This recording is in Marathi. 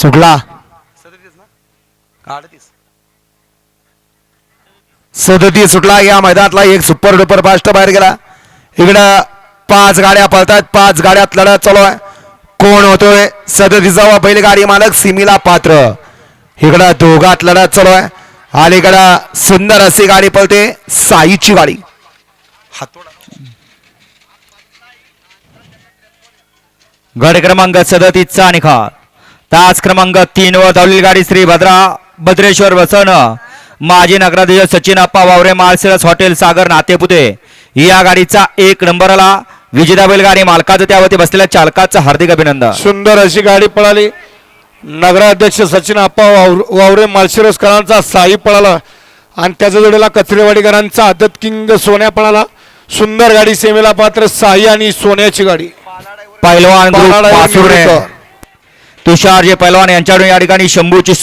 सुटला सदतीस सुटला या मैदानातला एक सुपर डुपर फास्ट बाहेर गेला. इकडं पाच गाड्या पळतात पाच गाड्यात लढत चालू आहे. कोण होतोय? सदतीसावा बैलगाडी मालक सिमीला पात्र. इकडं दोघात लढत चालू आहे. अलीकडं सुंदर अशी गाडी पळते साईची गाडी. गड क्रमांक सदतीसचा निकाल तास क्रमांक तीन व धावलेली गाडी श्री भद्रा भद्रेश्वर वसन माजी नगराध्यक्ष सचिन अप्पा वावरे माळशिरस हॉटेल सागर नातेपुते. या गाडीचा एक नंबरला विजेता बैलगाडी मालकाचं त्यावरती बसलेल्या चालकाचं हार्दिक अभिनंदन. सुंदर अशी गाडी पळाली. नगराध्यक्ष सचिन आप्पा वावर- माळशिरसकरांचा साई पळाला आणि त्याच्या जोडीला कचरेवाडीकरांचा आदत किंग सोन्या पळाला. सुंदर गाडी सेमेला पात्र साई आणि सोन्याची गाडी. पैलवान तुषार जे पैलवान यांच्याकडून या ठिकाणी शंभूची